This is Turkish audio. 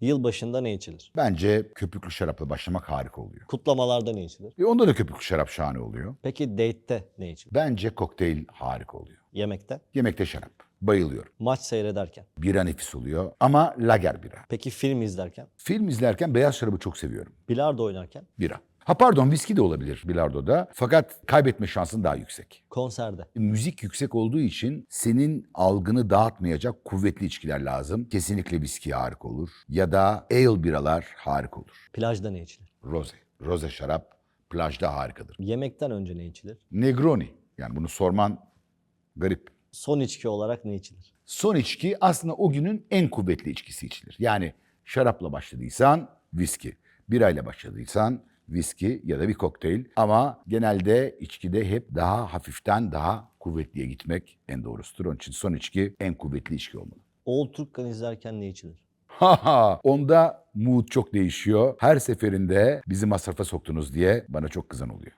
Yılbaşında ne içilir? Bence köpüklü şarapla başlamak harika oluyor. Kutlamalarda ne içilir? E onda da köpüklü şarap şahane oluyor. Peki date'te ne içilir? Bence kokteyl harika oluyor. Yemekte? Yemekte şarap. Bayılıyorum. Maç seyrederken? Bira nefis oluyor ama lager bira. Peki film izlerken? Film izlerken beyaz şarabı çok seviyorum. Bilardo oynarken? Bira. Ha pardon viski de olabilir bilardoda. Fakat kaybetme şansın daha yüksek. Konserde? Müzik yüksek olduğu için senin algını dağıtmayacak kuvvetli içkiler lazım. Kesinlikle viski harika olur. Ya da ale biralar harika olur. Plajda ne içilir? Rose. Rose şarap plajda harikadır. Yemekten önce ne içilir? Negroni. Yani bunu sorman garip. Son içki olarak ne içilir? Son içki aslında o günün en kuvvetli içkisi içilir. Yani şarapla başladıysan viski, birayla başladıysan viski ya da bir kokteyl. Ama genelde içkide hep daha hafiften daha kuvvetliye gitmek en doğrusudur. Onun için son içki en kuvvetli içki olmalı. Oğul Turkkan izlerken ne içilir? Haha onda mood çok değişiyor. Her seferinde bizi masrafa soktunuz diye bana çok kızan oluyor.